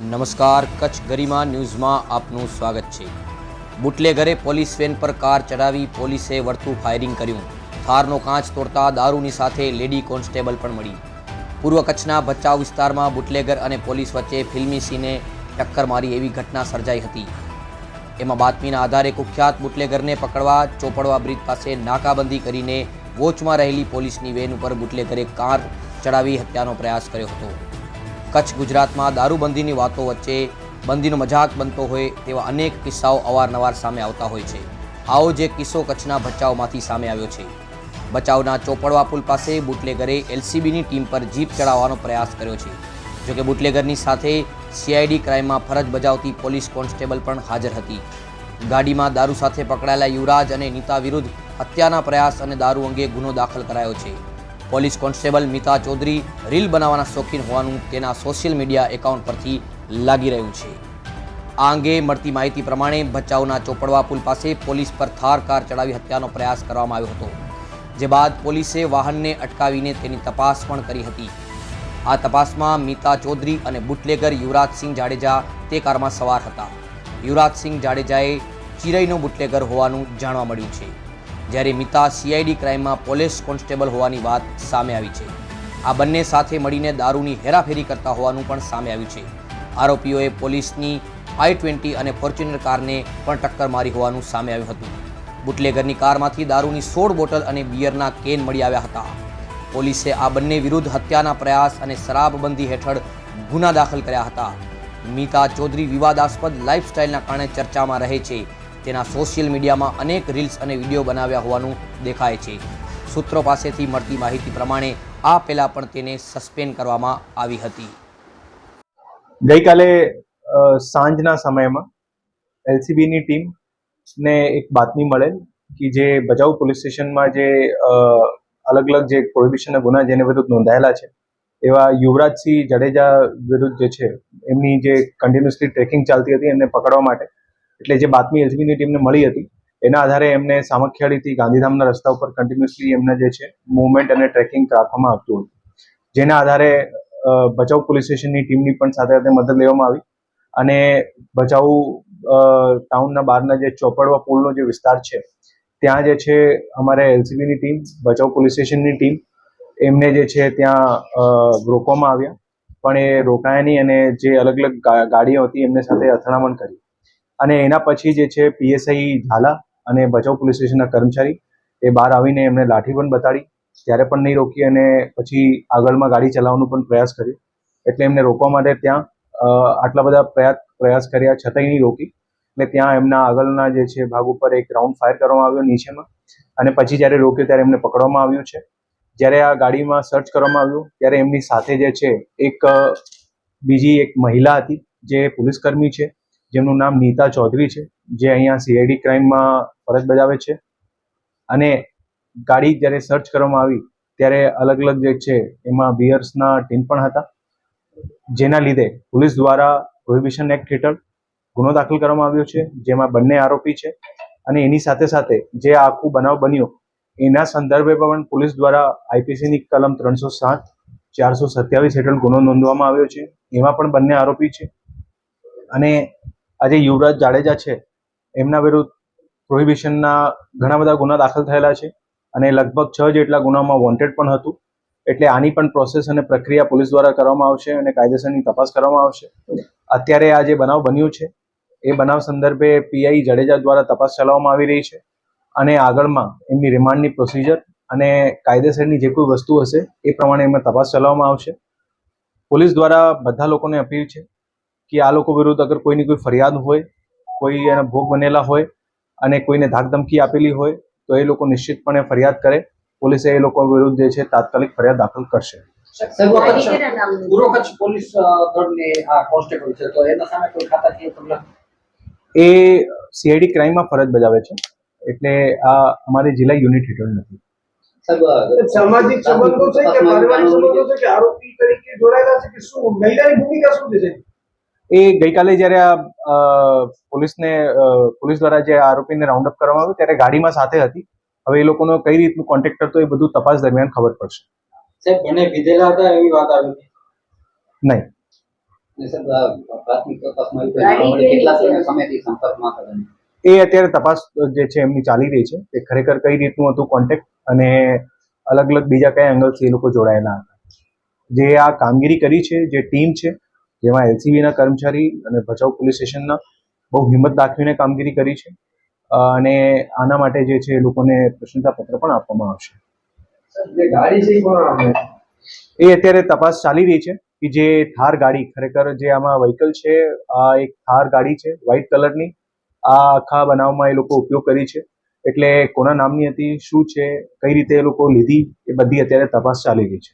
નમસ્કાર, કચ્છ ગરિમા ન્યૂઝમાં આપનું સ્વાગત છે. બુટલેગરે પોલીસ વેન પર કાર ચડાવી પોલીસે વળતું ફાયરિંગ કર્યું. થારનો કાચ તોડતા દારૂની સાથે લેડી કોન્સ્ટેબલ પણ મળી. પૂર્વ કચ્છના ભચાઉ વિસ્તારમાં બુટલેગર અને પોલીસ વચ્ચે ફિલ્મી સીને ટક્કર મારી એવી ઘટના સર્જાઈ હતી. એમાં બાતમીના આધારે કુખ્યાત બુટલેગરને પકડવા, ચોપડવા બ્રિજ પાસે નાકાબંધી કરીને વોચમાં રહેલી પોલીસની વેન ઉપર બુટલેગરે કાર ચડાવી હત્યાનો પ્રયાસ કર્યો હતો. કચ્છ ગુજરાતમાં દારૂબંધીની વાતો વચ્ચે બંદીનો મજાક બનતો હોય તેવા અનેક કિસ્સાઓ અવારનવાર સામે આવતા હોય છે. આવો જે કિસ્સો કચ્છના ભચાઉમાંથી સામે આવ્યો છે. ભચાઉના ચોપડવા પુલ પાસે બુટલેગરે એલસીબીની ટીમ પર જીપ ચડાવવાનો પ્રયાસ કર્યો છે. જોકે બુટલેગરની સાથે સીઆઈડી ક્રાઇમમાં ફરજ બજાવતી પોલીસ કોન્સ્ટેબલ પણ હાજર હતી. ગાડીમાં દારૂ સાથે પકડાયેલા યુવરાજ અને નીતા વિરુદ્ધ હત્યાના પ્રયાસ અને દારૂ અંગે ગુનો દાખલ કરાયો છે. Police constable Mita Chaudhary reel બનાવવાના શોખીન હોવાનું તેના સોશિયલ મીડિયા એકાઉન્ટ પરથી લાગી રહ્યું છે. આ અંગે મળતી માહિતી પ્રમાણે ભચાઉના ચોપડવા પુલ પાસે પોલીસ પર થાર, કાર ચડાવી હત્યાનો પ્રયાસ કરવામાં આવ્યો હતો. જે બાદ પોલીસે વાહનને અટકાવીને તેની તપાસ પણ કરી હતી. આ તપાસમાં મિતા ચૌધરી અને બુટલેગર યુવરાજસિંહ જાડેજા તે કારમાં સવાર હતા. યુવરાજસિંહ જાડેજાએ ચિરઈનો બુટલેગર હોવાનું જાણવા મળ્યું છે. જ્યારે મિતા સીઆઈડી ક્રાઇમમાં પોલીસ કોન્સ્ટેબલ હોવાની વાત સામે આવી છે. આ બંને સાથે મળીને દારૂની હેરાફેરી કરતા હોવાનું પણ સામે આવ્યું છે. આરોપીઓએ પોલીસની આઈ ટ્વેન્ટી અને ફોર્ચ્યુનર કારને પણ ટક્કર મારી હોવાનું સામે આવ્યું હતું. બુટલેગરની કારમાંથી દારૂની સોળ બોટલ અને બિયરના કેન મળી આવ્યા હતા. પોલીસે આ બંને વિરુદ્ધ હત્યાના પ્રયાસ અને શરાબબંધી હેઠળ ગુના દાખલ કર્યા હતા. મીતા ચૌધરી વિવાદાસ્પદ લાઇફસ્ટાઇલના કારણે ચર્ચામાં રહે છે. તેના સોશિયલ મીડિયામાં અનેક રીલ્સ અને વીડિયો બનાવ્યા હોવાનું દેખાય છે. સૂત્રો પાસેથી મળતી માહિતી પ્રમાણે આ પહેલાં પણ તેને સસ્પેન્ડ કરવામાં આવી હતી. ગઈકાલે સાંજના સમયમાં એલસીબીની ટીમ ને એક બાતમી મળેલ કે જે ભજાઉ પોલીસ સ્ટેશનમાં જે અલગ અલગ જે પ્રોહિબિશનના ગુના જેને વિરુદ્ધ નોંધાયેલા છે, એવા યુવરાજસિંહ જાડેજા વિરુદ્ધ જે છે, એમની જે કન્ટિન્યુઅસલી ટ્રેકિંગ ચાલતી હતી, એમને પકડવા માટે એટલે જે બાતમી એલસીબીની ટીમને મળી હતી, એના આધારે એમને સામખિયાળીથી ગાંધીધામના રસ્તા ઉપર કન્ટિન્યુઅસલી એમને જે છે મુવમેન્ટ અને ટ્રેકિંગ રાખવામાં આવતું હતું. જેના આધારે ભચાઉ પોલીસ સ્ટેશનની ટીમની પણ સાથે સાથે મદદ લેવામાં આવી અને ભચાઉ ટાઉનના બહારના જે ચોપડવા પુલનો જે વિસ્તાર છે, ત્યાં જે છે, અમારે એલસીબીની ટીમ, ભચાઉ પોલીસ સ્ટેશનની ટીમ, એમને જે છે, ત્યાં રોકવામાં આવ્યા. પણ એ રોકાયા નહીં અને જે અલગ અલગ ગાડીઓ હતી, એમને સાથે અથડામણ કરી. અને એના પછી જે છે પીએસઆઈ ઝાલા અને ભચાઉ પોલીસ સ્ટેશનના કર્મચારી, એ બહાર આવીને એમને લાઠી પણ બતાડી, ત્યારે પણ નહીં રોકી અને પછી આગળમાં ગાડી ચલાવવાનો પણ પ્રયાસ કર્યો. એટલે એમને રોકવા માટે ત્યાં આટલા બધા પ્રયાસ પ્રયાસ કર્યા, છતાંય નહીં રોકી. એટલે ત્યાં એમના આગળના જે છે ભાગ ઉપર એક રાઉન્ડ ફાયર કરવામાં આવ્યો નીચેમાં. અને પછી જ્યારે રોક્યો ત્યારે એમને પકડવામાં આવ્યું છે. જ્યારે આ ગાડીમાં સર્ચ કરવામાં આવ્યું, ત્યારે એમની સાથે જે છે એક બીજી એક મહિલા હતી, જે પોલીસ કર્મી છે. જેમનું નામ નીતા ચૌધરી છે, જે અહીંયા સીઆઈડી ક્રાઇમમાં ફરજ બજાવે છે. અને ગાડી જ્યારે સર્ચ કરવામાં આવી, ત્યારે અલગ અલગ જે છે, એમાં બિયર્સના ટીન પણ હતા. જેના લીધે પોલીસ દ્વારા પ્રોહિબિશન એક્ટ હેઠળ ગુનો દાખલ કરવામાં આવ્યો છે, જેમાં બંને આરોપી છે. અને એની સાથે સાથે જે આખું બનાવ બન્યો, એના સંદર્ભે પણ પોલીસ દ્વારા આઈપીસીની કલમ ત્રણસો સાત, ચારસો સત્યાવીસ હેઠળ ગુનો નોંધવામાં આવ્યો છે. એમાં પણ બંને આરોપી છે. અને આજે યુવરાજ જાડેજા છે, એમના વિરુદ્ધ પ્રોહિબિશનના ઘણા બધા ગુના દાખલ થયેલા છે અને લગભગ છ જેટલા ગુનામાં વોન્ટેડ પણ હતું. એટલે આની પણ પ્રોસેસ અને પ્રક્રિયા પોલીસ દ્વારા કરવામાં આવશે અને કાયદેસરની તપાસ કરવામાં આવશે. અત્યારે આ જે બનાવ બન્યું છે, એ બનાવ સંદર્ભે પીઆઈ જાડેજા દ્વારા તપાસ ચલાવવામાં આવી રહી છે અને આગળમાં એમની રિમાન્ડની પ્રોસિજર અને કાયદેસરની જે કોઈ વસ્તુ હશે, એ પ્રમાણે એમાં તપાસ ચલાવવામાં આવશે. પોલીસ દ્વારા બધા લોકોને અપીલ છે કે આ લોકો વિરુદ્ધ અગર કોઈની કોઈ ફરિયાદ હોય કોઈ એના ભોગ બનેલા હોય અને કોઈને ધાકધમકી આપેલી હોય તો એ લોકો નિશ્ચિતપણે ફરિયાદ કરે. પોલીસે એ લોકો વિરુદ્ધ જે છે તાત્કાલિક ફરિયાદ દાખલ કરશે. એ સીઆઈડી ક્રાઇમમાં ફરજ બજાવે છે એટલે આ અમારી જિલ્લા યુનિટ હેઠળ નથી. સામાજિક સંબંધો છે કે પારિવારિક સંબંધો છે કે આરોપી તરીકે જોડાયેલા છે કે શું મહિલાની ભૂમિકા શું છે? એ ગઈકાલે જ્યારે આ પોલીસને પોલીસ દ્વારા જે આરોપીને રાઉન્ડ અપ કરવામાં આવ્યું ત્યારે ગાડીમાં સાથે હતી. હવે એ લોકોનો કઈ રીતનું કોન્ટેક્ટ હતો એ બધું તપાસ દરમિયાન ખબર પડશે. સાહેબ બંને પીધેલા હતા એવી વાત આવી હતી? નહીં? એ અત્યારે તપાસ જે છે એમની ચાલી રહી છે કે ખરેખર કઈ રીતનું હતું કોન્ટેક્ટ અને અલગ અલગ બીજા કયા એંગલથી એ લોકો જોડાયેલા હતા. જે આ કામગીરી કરી છે જે ટીમ છે જેમાં એલસીબીના કર્મચારી અને ભચાઉ પોલીસ સ્ટેશનના બહુ હિંમત દાખવીને કામગીરી કરી છે. અને આના માટે જે છે એ લોકોને પ્રશંસા પત્ર પણ આપવામાં આવશે. જે ગાડી છે એ અત્યારે તપાસ ચાલી રહી છે કે જે થાર ગાડી ખરેખર જે આમાં વ્હીકલ છે આ એક થાર ગાડી છે વ્હાઇટ કલરની આ આખા બનાવમાં એ લોકો ઉપયોગ કરી છે. એટલે કોના નામની હતી શું છે કઈ રીતે એ લોકો લીધી એ બધી અત્યારે તપાસ ચાલી રહી છે.